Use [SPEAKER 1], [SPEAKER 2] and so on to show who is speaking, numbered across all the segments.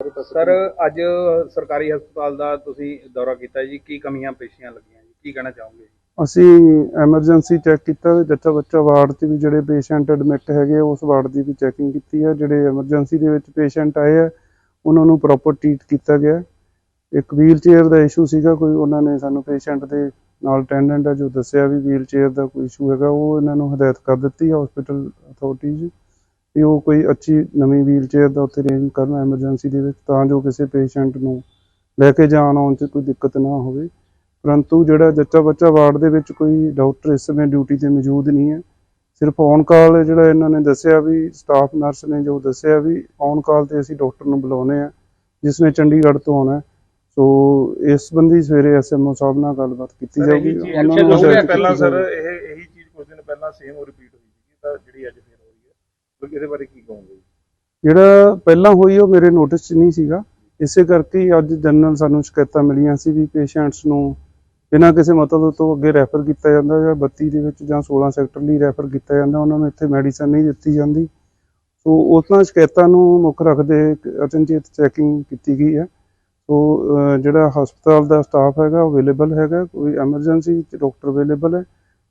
[SPEAKER 1] Sir ਅੱਜ ਸਰਕਾਰੀ ਹਸਪਤਾਲ ਦਾ ਤੁਸੀਂ ਦੌਰਾ ਕੀਤਾ ਜੀ। ਕੀ ਕਮੀਆਂ ਪੇਸ਼ੀਆਂ ਲੱਗੀਆਂ ਜੀ? ਕੀ ਕਹਿਣਾ ਚਾਹੋਗੇ?
[SPEAKER 2] ਅਸੀਂ ਐਮਰਜੈਂਸੀ ਚੈੱਕ ਕੀਤਾ ਜੱਚਾ ਬੱਚਾ ਵਾਰਡ 'ਚ ਵੀ ਜਿਹੜੇ ਪੇਸ਼ੈਂਟ ਐਡਮਿਟ ਹੈਗੇ ਆ, ਉਸ ਵਾਰਡ ਦੀ ਵੀ ਚੈਕਿੰਗ ਕੀਤੀ ਹੈ। ਜਿਹੜੇ ਐਮਰਜੈਂਸੀ ਦੇ ਵਿੱਚ ਪੇਸ਼ੈਂਟ ਆਏ ਆ ਉਹਨਾਂ ਨੂੰ ਪ੍ਰੋਪਰ ਟ੍ਰੀਟ ਕੀਤਾ ਗਿਆ। ਇੱਕ ਵੀਲ ਚੇਅਰ ਦਾ ਇਸ਼ੂ ਸੀਗਾ ਕੋਈ ਉਹਨਾਂ ਨੇ ਸਾਨੂੰ ਪੇਸ਼ੈਂਟ ਦੇ ਨਾਲ ਅਟੈਂਡੈਂਟ ਆ ਜੋ ਦੱਸਿਆ ਵੀ ਵੀਲ ਚੇਅਰ ਦਾ ਕੋਈ ਇਸ਼ੂ ਹੈਗਾ ਉਹ ਇਹਨਾਂ ਨੂੰ ਹਦਾਇਤ ਕਰ ਦਿੱਤੀ ਹਸਪੀਟਲ ਅਥਾਰਟੀਜ਼ ਵੀ ਉਹ ਕੋਈ ਅੱਛੀ ਨਵੀਂ ਵੀਲ ਚੇਅਰ ਦਾ ਉੱਥੇ ਅਰੇਂਜ ਕਰਨ ਐਮਰਜੈਂਸੀ ਦੇ ਵਿੱਚ ਤਾਂ ਜੋ ਕਿਸੇ ਪੇਸ਼ੈਂਟ ਨੂੰ ਲੈ ਕੇ ਜਾਣ ਆਉਣ 'ਚ ਕੋਈ ਦਿੱਕਤ ਨਾ ਹੋਵੇ ਪਰੰਤੂ ਜਿਹੜਾ ਜੱਚਾ ਬੱਚਾ ਵਾਰਡ ਦੇ ਵਿੱਚ ਕੋਈ ਡਾਕਟਰ ਇਸ ਸਮੇਂ ਡਿਊਟੀ ਤੇ ਮੌਜੂਦ ਨਹੀਂ ਹੈ ਸਿਰਫ ਔਨ ਕਾਲ ਜਿਹੜਾ ਇਹਨਾਂ ਨੇ ਦੱਸਿਆ ਵੀ ਸਟਾਫ ਨਰਸ ਨੇ ਜੋ ਦੱਸਿਆ ਵੀ ਔਨ ਕਾਲ ਤੇ ਅਸੀਂ ਡਾਕਟਰ ਨੂੰ ਬੁਲਾਉਨੇ ਆ ਜਿਸ ਨੇ ਚੰਡੀਗੜ੍ਹ ਤੋਂ ਆਉਣਾ। ਸੋ ਇਸ ਸੰਬੰਧੀ ਸਵੇਰੇ ਐਸਐਮਓ ਸਾਹਿਬ ਨਾਲ ਗੱਲਬਾਤ ਕੀਤੀ ਜਾਊਗੀ ਉਹਨਾਂ ਨੂੰ
[SPEAKER 1] ਪਹਿਲਾਂ ਸਰ। ਇਹ ਇਹੀ ਚੀਜ਼ ਕੁਝ ਦਿਨ ਪਹਿਲਾਂ ਸੇਮ ਰਿਪੀਟ ਹੋਈ ਸੀ ਤਾਂ ਜਿਹੜੀ ਅੱਜ ਇਹਦੇ ਬਾਰੇ ਕੀ ਕਹੋਗੇ?
[SPEAKER 2] ਜਿਹੜਾ ਪਹਿਲਾਂ ਹੋਈ ਉਹ ਮੇਰੇ ਨੋਟਿਸ 'ਚ ਨਹੀਂ ਸੀਗਾ। ਇਸੇ ਕਰਕੇ ਹੀ ਅੱਜ ਜਨਰਲ ਸਾਨੂੰ ਸ਼ਿਕਾਇਤਾਂ ਮਿਲੀਆਂ ਸੀ ਵੀ ਪੇਸ਼ੈਂਟਸ ਨੂੰ ਬਿਨਾਂ ਕਿਸੇ ਮਤਲਬ ਤੋਂ ਅੱਗੇ ਰੈਫਰ ਕੀਤਾ ਜਾਂਦਾ ਜਾਂ 32 ਦੇ ਵਿੱਚ ਜਾਂ 16 ਸੈਕਟਰ ਲਈ ਰੈਫਰ ਕੀਤਾ ਜਾਂਦਾ, ਉਹਨਾਂ ਨੂੰ ਇੱਥੇ ਮੈਡੀਸਨ ਨਹੀਂ ਦਿੱਤੀ ਜਾਂਦੀ। ਸੋ ਉਹਨਾਂ ਸ਼ਿਕਾਇਤਾਂ ਨੂੰ ਮੁੱਖ ਰੱਖਦੇ ਅਚਨਚੇਤ ਚੈਕਿੰਗ ਕੀਤੀ ਗਈ ਹੈ। ਸੋ ਜਿਹੜਾ ਹਸਪਤਾਲ ਦਾ ਸਟਾਫ ਹੈਗਾ ਅਵੇਲੇਬਲ ਹੈਗਾ, ਕੋਈ ਐਮਰਜੈਂਸੀ ਚ ਡਾਕਟਰ ਅਵੇਲੇਬਲ ਹੈ।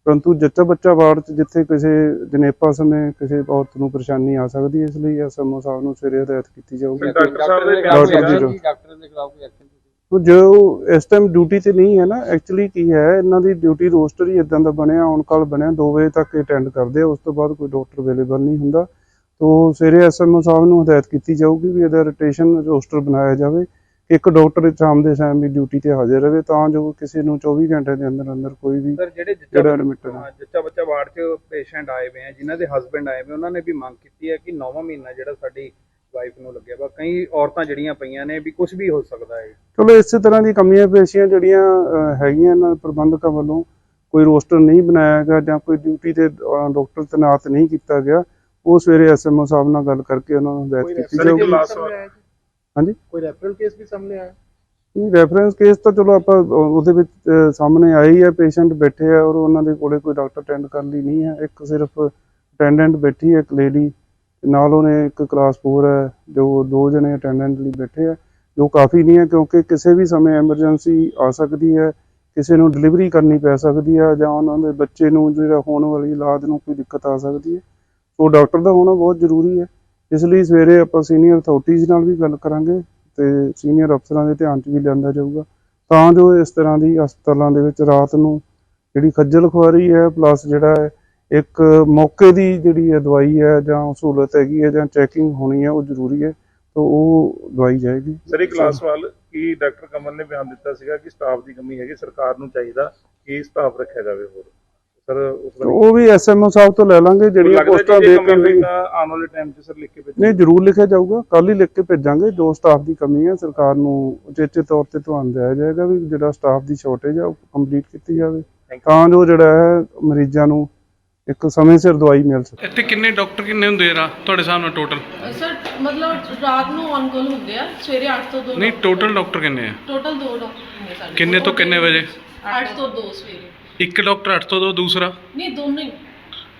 [SPEAKER 2] ਪਰੰਤੂ ਜੱਚਾ ਬੱਚਾ ਵਾਰਡ 'ਚ ਜਿੱਥੇ ਕਿਸੇ ਜਨੇਪਾ ਸਮੇਂ ਕਿਸੇ ਔਰਤ ਨੂੰ ਪਰੇਸ਼ਾਨੀ ਆ ਸਕਦੀ ਹੈ ਇਸ ਲਈ ਐਸਐਮਓ ਸਾਹਿਬ ਨੂੰ ਸਵੇਰੇ ਹਦਾਇਤ ਕੀਤੀ ਜਾਊਗੀ।
[SPEAKER 1] ਡਾਕਟਰ ਸਾਹਿਬ ਦੇ ਖਿਲਾਫ
[SPEAKER 2] ਜੀ
[SPEAKER 1] ਜਿਹੜਾ-
[SPEAKER 2] ਜੋ-
[SPEAKER 3] ਡਾਕਟਰ ਦੇ ਖਿਲਾਫ ਕੋਈ ਐਕਸ਼ਨ
[SPEAKER 2] ਉਹ ਜੋ ਇਸ ਟਾਈਮ ਡਿਊਟੀ ਤੇ ਨਹੀਂ ਹੈ ਨਾ ਐਕਚੁਅਲੀ ਕੀ ਹੈ ਇਹਨਾਂ ਦੀ ਡਿਊਟੀ ਰੋਸਟਰ ਹੀ ਇਦਾਂ ਦਾ ਬਣਿਆ ਔਨ ਕਾਲ ਬਣਿਆ 2 ਵਜੇ ਤੱਕ ਅਟੈਂਡ ਕਰਦੇ ਆ ਉਸ ਤੋਂ ਬਾਅਦ ਕੋਈ ਡਾਕਟਰ ਅਵੇਲੇਬਲ ਨਹੀਂ ਹੁੰਦਾ। ਤੋਂ ਸਵੇਰੇ ਐਸਐਮਓ ਸਾਹਿਬ ਨੂੰ ਹਦਾਇਤ ਕੀਤੀ ਜਾਊਗੀ ਵੀ ਇਹਦਾ ਰੋਟੇਸ਼ਨ ਰੋਸਟਰ ਬਣਾਇਆ ਜਾਵੇ। ਇੱਕ ਡਾਕਟਰ ਸ਼ਾਮ ਦੇ ਟਾਈਮ ਵੀ ਡਿਊਟੀ ਤੇ ਹਾਜ਼ਰ ਰਹੇ ਤਾਂ ਜੋ ਕਿਸੇ ਨੂੰ 24 ਘੰਟੇ ਦੇ ਅੰਦਰ ਅੰਦਰ ਕੋਈ ਵੀ
[SPEAKER 1] ਸਰ ਜਿਹੜੇ
[SPEAKER 2] admitted ਹੈ।
[SPEAKER 1] ਜੱਚਾ ਬੱਚਾ ਵਾਰਡ 'ਚ ਪੇਸ਼ੈਂਟ ਆਏ ਹੋਏ ਆ ਜਿਨ੍ਹਾਂ ਦੇ ਹਸਬੰਡ ਆਏ ਹੋਏ ਉਹਨਾਂ ਨੇ ਵੀ ਮੰਗ ਕੀਤੀ ਹੈ ਕਿ ਨੌਵਾਂ ਮਹੀਨਾ ਜਿਹੜਾ ਸਾਡੀ ਵਾਈਫ ਨੂੰ ਲੱਗਿਆ ਵਾ ਕਈ ਔਰਤਾਂ ਜਿਹੜੀਆਂ ਪਈਆਂ ਨੇ ਵੀ ਕੁਝ ਵੀ ਹੋ ਸਕਦਾ ਹੈ।
[SPEAKER 2] ਚਲੋ ਇਸੇ ਤਰ੍ਹਾਂ ਦੀ ਕਮੀਆਂ ਪੇਸ਼ੀਆਂ ਜਿਹੜੀਆਂ ਹੈਗੀਆਂ ਇਹਨਾਂ ਪ੍ਰਬੰਧਕਾਂ ਵੱਲੋਂ ਕੋਈ ਰੋਸਟਰ ਨਹੀਂ ਬਣਾਇਆ ਗਿਆ ਜਾਂ ਕੋਈ ਡਿਊਟੀ ਤੇ ਡਾਕਟਰ ਤੈਨਾਤ ਨਹੀਂ ਕੀਤਾ ਗਿਆ ਉਹ ਸਵੇਰੇ ਐਸਐਮਓ ਸਾਹਿਬ ਨਾਲ ਗੱਲ ਕਰਕੇ ਉਹਨਾਂ ਨੂੰ ਹਦਾਇਤ ਕੀਤੀ ਜਾਊਗੀ। ਹਾਂਜੀ?
[SPEAKER 3] ਕੋਈ ਰੈਫਰਲ ਕੇਸ ਵੀ ਸਾਹਮਣੇ ਆਇਆ?
[SPEAKER 2] ਨਹੀਂ ਰੈਫਰੈਂਸ ਕੇਸ ਤਾਂ ਚਲੋ ਆਪਾਂ ਉਹਦੇ ਵਿੱਚ ਅਹ, ਸਾਹਮਣੇ ਆਏ ਹੀ ਪੇਸ਼ੈਂਟ ਬੈਠੇ ਆ ਔਰ ਉਹਨਾਂ ਦੇ ਕੋਲੇ ਕੋਈ ਡਾਕਟਰ ਅਟੈਂਡ ਕਰਨ ਲਈ ਨਹੀਂ ਹੈ। ਇੱਕ ਸਿਰਫ ਅਟੈਂਡੈਂਟ ਬੈਠੀ ਹੈ ਇੱਕ ਲੇਡੀ ਨਾਲ ਉਹਨੇ ਇੱਕ ਕਲਾਸ 4 ਹੈ ਜੋ ਦੋ ਜਣੇ ਅਟੈਂਡੈਂਟ ਲਈ ਬੈਠੇ ਆ। ਜੋ ਕਾਫੀ ਨਹੀਂ ਹੈ ਕਿਉਂਕਿ ਕਿਸੇ ਵੀ ਸਮੇਂ ਐਮਰਜੈਂਸੀ ਆ ਸਕਦੀ ਹੈ ਕਿਸੇ ਨੂੰ ਡਿਲੀਵਰੀ ਕਰਨੀ ਪੈ ਸਕਦੀ ਹੈ ਜਾਂ ਉਹਨਾਂ ਦੇ ਬੱਚੇ ਨੂੰ ਜਿਹੜਾ ਹੋਣ ਵਾਲੀ ਔਲਾਦ ਨੂੰ ਕੋਈ ਦਿੱਕਤ ਆ ਸਕਦੀ ਹੈ। ਸੋ ਡਾਕਟਰ ਦਾ ਹੋਣਾ ਬਹੁਤ ਜ਼ਰੂਰੀ ਹੈ। ਇਸ ਲਈ ਸਵੇਰੇ ਆਪਾਂ ਸੀਨੀਅਰ ਅਥਾਰਟੀਜ਼ ਨਾਲ ਵੀ ਗੱਲ ਕਰਾਂਗੇ ਤੇ ਸੀਨੀਅਰ ਅਫਸਰਾਂ ਦੇ ਧਿਆਨ 'ਚ ਵੀ ਲਿਆਂਦਾ ਜਾਊਗਾ। ਤਾਂ ਜੋ ਇਸ ਤਰ੍ਹਾਂ ਦੀ ਹਸਪਤਾਲਾਂ ਦੇ ਵਿੱਚ ਰਾਤ ਨੂੰ ਜਿਹੜੀ ਖੱਜਲ ਖੁਆਰੀ ਹੈ ਪਲੱਸ ਜਿਹੜਾ ਇੱਕ ਮੌਕੇ ਦੀ ਜਿਹੜੀ ਹੈ ਦਵਾਈ ਹੈ ਜਾਂ ਸਹੂਲਤ ਹੈਗੀ ਹੈ ਜਾਂ ਚੈਕਿੰਗ ਹੋਣੀ ਹੈ, ਉਹ ਜ਼ਰੂਰੀ ਹੈ, ਤਾਂ ਉਹ ਦਵਾਈ ਜਾਏਗੀ।
[SPEAKER 1] ਸਰ ਇੱਕ ਲਾਸਟ ਸਵਾਲ, ਕਿ ਡਾਕਟਰ ਕਮਲ ਨੇ ਬਿਆਨ ਦਿੱਤਾ ਸੀਗਾ ਕਿ ਸਟਾਫ ਦੀ ਕਮੀ ਹੈਗੀ, ਸਰਕਾਰ ਨੂੰ ਚਾਹੀਦਾ ਕਿ ਸਟਾਫ ਰੱਖਿਆ ਜਾਵੇ ਹੋਰ? ਸਰ ਉਸ
[SPEAKER 2] ਤਾਂ ਉਹ ਵੀ ਐਸਐਮਓ ਸਾਹਿਬ ਤੋਂ ਲੈ ਲਾਂਗੇ ਜਿਹੜੀਆਂ ਪੋਸਟਾਂ
[SPEAKER 1] ਦੇ
[SPEAKER 2] ਦੇਖਣ ਲਈ
[SPEAKER 1] ਆਉਣ ਵਾਲੇ ਟਾਈਮ 'ਚ ਸਰ ਲਿਖ ਕੇ ਭੇਜੋ
[SPEAKER 2] ਨਹੀਂ ਜ਼ਰੂਰ ਲਿਖਿਆ ਜਾਊਗਾ। ਕੱਲ ਹੀ ਲਿਖ ਕੇ ਭੇਜਾਂਗੇ ਜੋ ਸਟਾਫ ਦੀ ਕਮੀ ਹੈ ਸਰਕਾਰ ਨੂੰ ਉਚੇਚੇ ਤੌਰ ਤੇ ਧਿਆਨ ਦਿਆ ਜਾਏਗਾ ਵੀ ਜਿਹੜਾ ਸਟਾਫ ਦੀ ਸ਼ਾਰਟੇਜ ਹੈ ਉਹ ਕੰਪਲੀਟ ਕੀਤੀ ਜਾਵੇ। ਤਾਂ ਜੋ ਜਿਹੜਾ ਹੈ ਮਰੀਜ਼ਾਂ ਨੂੰ ਇੱਕ ਸਮੇਂ ਸਿਰ ਦਵਾਈ ਮਿਲ ਸਕੇ।
[SPEAKER 4] ਇੱਥੇ ਕਿੰਨੇ ਡਾਕਟਰ ਕਿੰਨੇ ਹੁੰਦੇ ਆ ਤੁਹਾਡੇ ਨਾਲ ਟੋਟਲ
[SPEAKER 5] ਸਰ ਮਤਲਬ ਰਾਤ ਨੂੰ ਔਨ ਕਾਲ ਹੁੰਦੇ ਆ ਸਵੇਰੇ 8 ਤੋਂ 2
[SPEAKER 4] ਨਹੀਂ ਟੋਟਲ ਡਾਕਟਰ ਕਿੰਨੇ ਆ?
[SPEAKER 5] ਟੋਟਲ 2 ਡਾਕਟਰ ਨੇ ਸਾਡੇ
[SPEAKER 4] ਕਿੰਨੇ ਤੋਂ ਕਿੰਨੇ ਵਜੇ?
[SPEAKER 5] 8 ਤੋਂ 2 ਸਵੇਰੇ।
[SPEAKER 4] ਇੱਕ ਡਾਕਟਰ 8 ਤੋਂ ਦੋ ਦੂਸਰਾ?
[SPEAKER 5] ਨਹੀਂ ਦੋਨੇ। ਹੀ।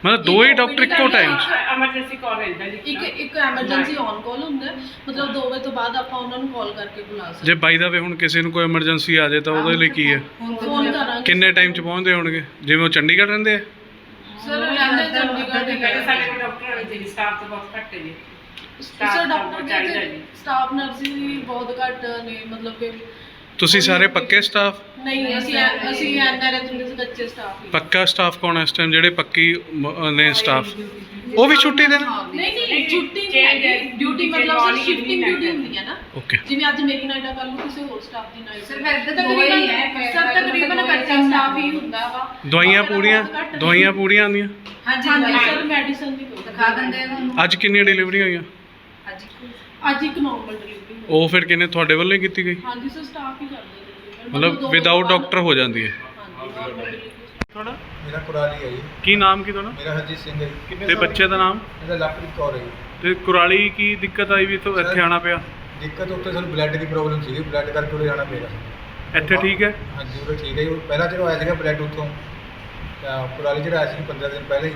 [SPEAKER 4] ਮਤਲਬ ਦੋ ਹੀ ਡਾਕਟਰ ਇੱਕੋ ਟਾਈਮ
[SPEAKER 6] ਐਮਰਜੈਂਸੀ ਕਾਲ ਰਹਿੰਦਾ ਜੀ
[SPEAKER 5] ਇੱਕ ਇੱਕ ਐਮਰਜੈਂਸੀ ਔਨ ਕਾਲ ਹੁੰਦਾ। ਹੈ। ਮਤਲਬ 2 ਵਜੇ ਤੋਂ ਬਾਅਦ ਆਪਾਂ ਉਹਨਾਂ ਨੂੰ ਕਾਲ ਕਰਕੇ ਬੁਲਾ ਸਕਦੇ
[SPEAKER 4] ਜੇ ਬਾਈ ਦਾ ਵੇ ਹੁਣ ਕਿਸੇ ਨੂੰ ਕੋਈ ਐਮਰਜੈਂਸੀ ਆ ਜਾਏ ਤਾਂ ਉਹਦੇ ਲਈ ਕੀ ਹੈ?
[SPEAKER 5] ਫੋਨ ਕਰਾਂਗੇ।
[SPEAKER 4] ਕਿੰਨੇ ਟਾਈਮ ਚ ਪਹੁੰਚਦੇ ਹੋਣਗੇ? ਜਿਵੇਂ ਉਹ ਚੰਡੀਗੜ੍ਹ ਰਹਿੰਦੇ ਆ?
[SPEAKER 5] ਸਰ ਰਹਿੰਦੇ ਚੰਡੀਗੜ੍ਹ ਦੇ
[SPEAKER 6] ਸਾਡੇ ਸਾਡੇ ਕੋਲ ਡਾਕਟਰ ਹੈ ਜੀ ਸਟਾਫ ਤਾਂ ਬਹੁਤ ਘੱਟ ਹੈ ਜੀ
[SPEAKER 5] ਸਰ ਡਾਕਟਰ
[SPEAKER 6] ਚਾਹੀਦਾ
[SPEAKER 5] ਦੇ
[SPEAKER 6] ਜੀ।
[SPEAKER 5] ਸਟਾਫ ਨਰਸਿੰਗ ਵੀ ਬਹੁਤ ਘੱਟ ਨੇ। ਮਤਲਬ ਕਿ
[SPEAKER 4] ਤੁਸੀਂ ਸਾਰੇ ਪੱਕੇ ਸਟਾਫ
[SPEAKER 5] ਨਹੀਂ ਅਸੀਂ ਅਸੀਂ ਐਨਆਰਐਚ ਦੇ ਕੱਚੇ ਸਟਾਫ ਹੀ।
[SPEAKER 4] ਪੱਕਾ ਸਟਾਫ ਕੌਣ ਹੈ ਇਸ ਟਾਈਮ ਜਿਹੜੇ ਪੱਕੀ ਮ- ਨੇ ਸਟਾਫ ਉਹ ਵੀ ਛੁੱਟੀ ਦੇਣ
[SPEAKER 5] ਨਹੀਂ ਨਹੀਂ ਛੁੱਟੀ ਨਹੀਂ ਡਿਊਟੀ ਮਤਲਬ ਸਰ ਸ਼ਿਫਟਿੰਗ ਡਿਊਟੀ ਹੁੰਦੀ ਹੈ ਨਾ।
[SPEAKER 4] ਓਕੇ
[SPEAKER 5] ਜਿਵੇਂ ਅੱਜ ਮੇਰੀ ਨਾਈਟ ਆ ਕੱਲ ਨੂੰ ਕਿਸੇ ਹੋਰ ਸਟਾਫ ਦੀ ਨਾਈਟ
[SPEAKER 6] ਵੈਸੇ ਤਾਂ ਦੋ ਹੀ ਹੈ,
[SPEAKER 5] ਸਰ ਤਕਰੀਬਨ ਕੱਚਾ ਸਟਾਫ ਹੀ ਹੁੰਦਾ ਵਾ।
[SPEAKER 4] ਦਵਾਈਆਂ ਪੂਰੀਆਂ ਦਵਾਈਆਂ ਪੂਰੀਆਂ ਆਉਂਦੀਆਂ?
[SPEAKER 5] ਹਾਂਜੀ ਸਰ ਮੈਡੀਸਨ ਵੀ ਕੋਈ
[SPEAKER 6] ਦਿਖਾ ਦਿੰਦੇ ਆ ਤੁਹਾਨੂੰ।
[SPEAKER 4] ਅੱਜ ਕਿੰਨੀਆਂ ਡਿਲੀਵਰੀਆਂ ਹੋਈਆਂ?
[SPEAKER 5] ਅੱਜ ਇੱਕ ਨਾਰਮਲ ਡਿਲੀਵਰੀ
[SPEAKER 4] ਉਹ ਫਿਰ ਕਿੰਨੇ ਤੁਹਾਡੇ ਵੱਲੋਂ ਹੀ ਕੀਤੀ ਗਈ?
[SPEAKER 5] ਹਾਂਜੀ ਸਰ ਸਟਾਫ ਹੀ ਕਰਦੇ ਨੇ।
[SPEAKER 4] ਮਤਲਬ ਵਿਦਆਊਟ ਡਾਕਟਰ ਹੋ ਜਾਂਦੀ ਹੈ। ਤੁਹਾਡਾ?
[SPEAKER 7] ਮੇਰਾ ਕੁਰਾਲੀ ਹੈ ਜੀ।
[SPEAKER 4] ਕੀ ਨਾਮ ਕੀ ਤੁਹਾਡਾ?
[SPEAKER 7] ਮੇਰਾ ਹਰਜੀਤ ਸਿੰਘ ਹੈ ਜੀ।
[SPEAKER 4] ਤੇ ਬੱਚੇ ਦਾ ਨਾਮ?
[SPEAKER 7] ਮੇਰਾ ਲਵਪ੍ਰੀਤ ਕੌਰ ਹੈ ਜੀ।
[SPEAKER 4] ਤੇ ਕੁਰਾਲੀ ਕੀ ਦਿੱਕਤ ਆਈ ਵੀ ਤੋਂ ਇੱਥੇ ਆਣਾ ਪਿਆ?
[SPEAKER 7] ਦਿੱਕਤ ਉੱਤੇ ਸਾਨੂੰ ਬਲੱਡ ਦੀ ਪ੍ਰੋਬਲਮ ਸੀਗੀ ਬਲੱਡ ਕਰਕੇ ਉਰੇ ਜਾਣਾ ਪਿਆ ਸਾਨੂੰ।
[SPEAKER 4] ਇੱਥੇ ਠੀਕ ਹੈ?
[SPEAKER 7] ਹਾਂਜੀ ਉਰੇ ਠੀਕ ਹੈ ਜੀ। ਉਹ ਪਹਿਲਾਂ ਜਦੋਂ ਆਇਆ ਸੀਗਾ ਬਲੱਡ ਉੱਥੋਂ ਤਾਂ ਕੁਰਾਲੀ ਜਿਹੜਾ ਆਇਆ ਸੀ 15 ਦਿਨ ਪਹਿਲੇ ਹੀ।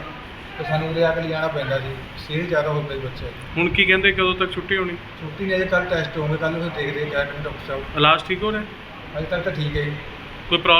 [SPEAKER 7] ਤੇ ਸਾਨੂੰ ਉਰੇ ਆ ਕੇ ਲਿਜਾਣਾ ਪੈਂਦਾ ਸੀ ਸੀਰੀਅਸ ਜ਼ਿਆਦਾ ਹੋ ਗਈ ਬੱਚੇ
[SPEAKER 4] ਹੁਣ ਕੀ ਕਹਿੰਦੇ ਕਦੋਂ ਤੱਕ ਛੁੱਟੀ ਹੋਣੀ?
[SPEAKER 7] ਛੁੱਟੀ ਨੇ ਜੇ ਕੱਲ ਟੈਸਟ ਹੋਣਗੇ ਕੱਲ ਨੂੰ ਫਿਰ ਦੇਖਦੇ ਹਾਂ ਕਿਆ ਕਹਿੰਦੇ ਡਾਕਟਰ ਸਾਹਿਬ।
[SPEAKER 4] ਇਲਾਜ ਠੀਕ ਹੋ ਰਿਹਾ?
[SPEAKER 7] ਅਜੇ ਤੱਕ ਤਾਂ ਠੀਕ ਹੈ ਜੀ।
[SPEAKER 4] ਕੋਈ ਪ੍ਰੋਬਲਮ